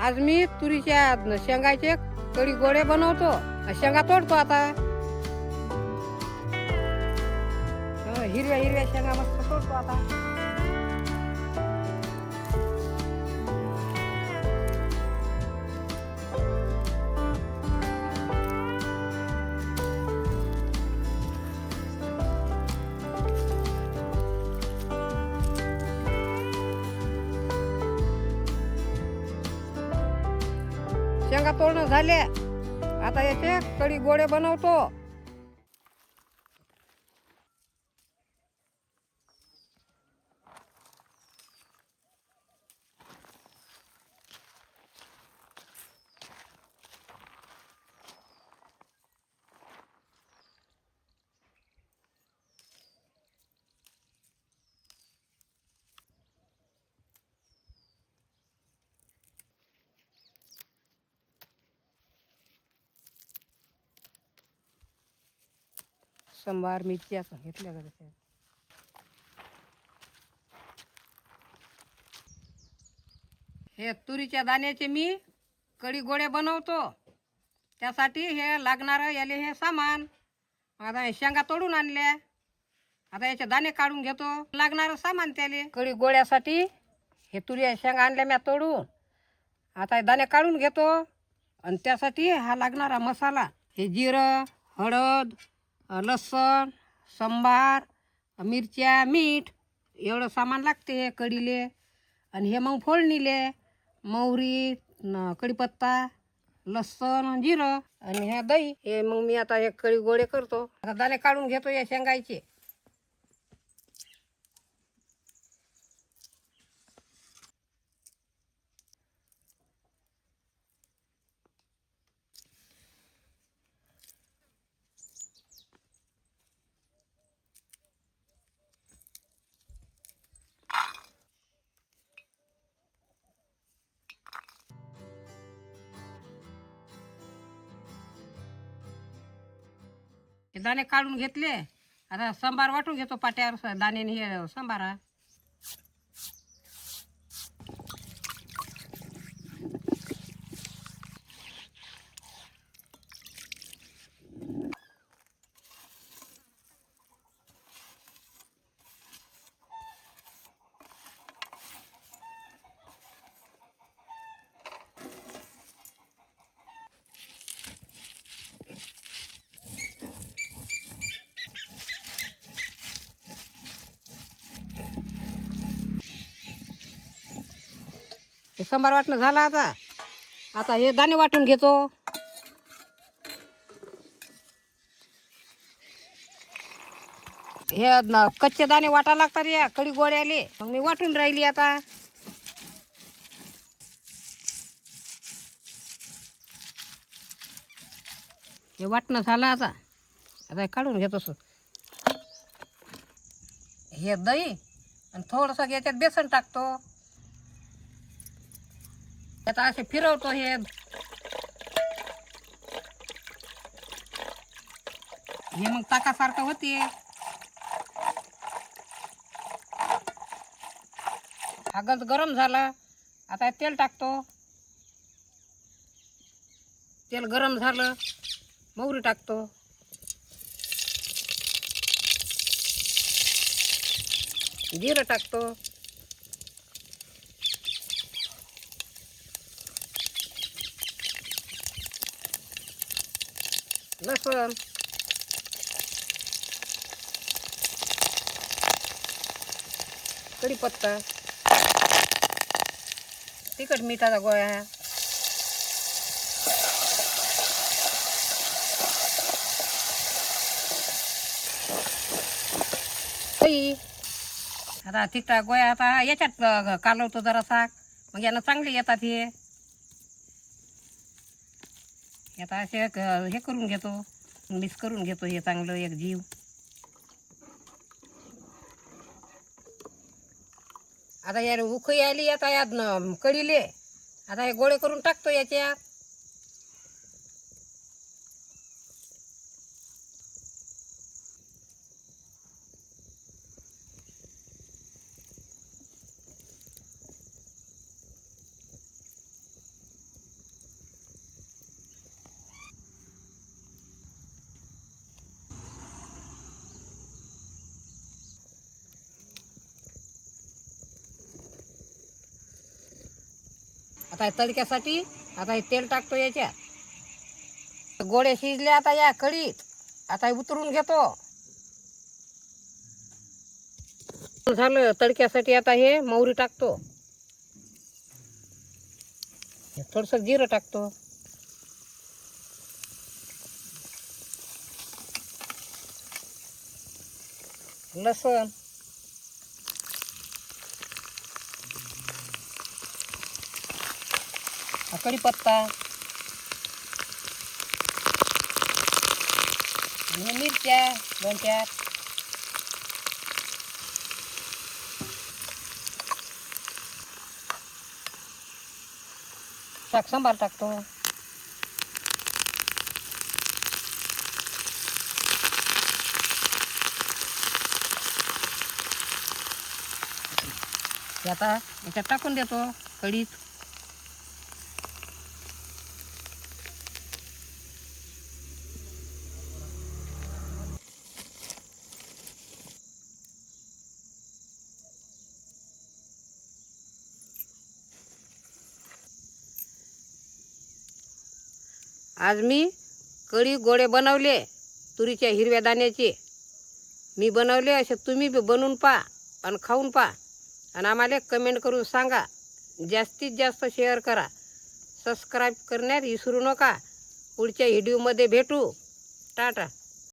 आज मी तुरीच्या शेंगाचे कडी गोळे बनवतो. शेंगा तोडतो आता. हिरव्या हिरव्या शेंगा मस्त तोडतो आता. शेंगा तोडणं झाले. आता याचे कडी गोळे बनवतो. संभार मिरच्या घेतल्या का त्याच्यात? हे तुरीच्या दाण्याचे मी कडी गोळे बनवतो. त्यासाठी हे लागणारं याले हे सामान. आता हे शेंगा तोडून आणल्या. आता याचे दाणे काढून घेतो. लागणारं सामान त्याले. कडी गोळ्यासाठी हे तुरी शेंगा आणल्या म्या तोडून. आता हे दाणे काढून घेतो. आणि त्यासाठी हा लागणारा मसाला. हे जिरं हळद लसूण सांबार मिरच्या मीठ एवढं सामान लागते कढीले आणि हे मग फोडणीले मोहरी कढीपत्ता लसण जिरं आणि ह्या दही. हे मग मी आता हे कढी गोळे करतो. आता दाणे काढून घेतो या शेंगायचे. हे दाणे काढून घेतले. आता संबार वाटून घेतो पाट्यावर स- दाण्याने हे संबारा. हे सांबार वाटणं झालं आता. आता हे दाणे वाटून घेतो. हे कच्चे दाणे वाटा लागतात या कडी गोळ्याले. मग मी वाटून राहिली आता. हे वाटणं झालं आता. आता हे काढून घेतो हे दही आणि थोडंसं याच्यात बेसन टाकतो. आता असे फिरवतो हे. हे मग ताकासारखं होते. हा गरम झाला. आता तेल टाकतो. तेल गरम झालं. मोहरी टाकतो. जिरं टाकतो. लसण कढीपत्ता. तिखट मिठाचा गोळ्या आता तिखटा गोळ्या आता याच्यात कालवतो जरा साग मग यानं चांगले येतात हे. आता असे हे करून घेतो मिक्स करून घेतो हे चांगलं एक जीव. आता यार उखई आली आता यात कडीले आता हे गोळे करून टाकतो याच्यात. आता हे तडक्यासाठी आता हे तेल टाकतो याच्यात. गोळे शिजले आता या कढीत. आता हे उतरून घेतो. झालं तडक्यासाठी आता हे मोहरी टाकतो. थोडस जिरं टाकतो. लसण. हा कढीपत्ता आणि हे मिरच्या दोन चार टाक सांबार टाकतो हे आता याच्यात टाकून देतो कढीत आज मी कढी गोळे बनवले तुरीच्या हिरव्या दाण्याचे. मी बनवले असे तुम्ही बी बनवून पहा आणि खाऊन पहा. आणि आम्हाला कमेंट करून सांगा. जास्तीत जास्त शेअर करा. सबस्क्राईब करण्यात विसरू नका. पुढच्या व्हिडिओमध्ये भेटू. टाटा.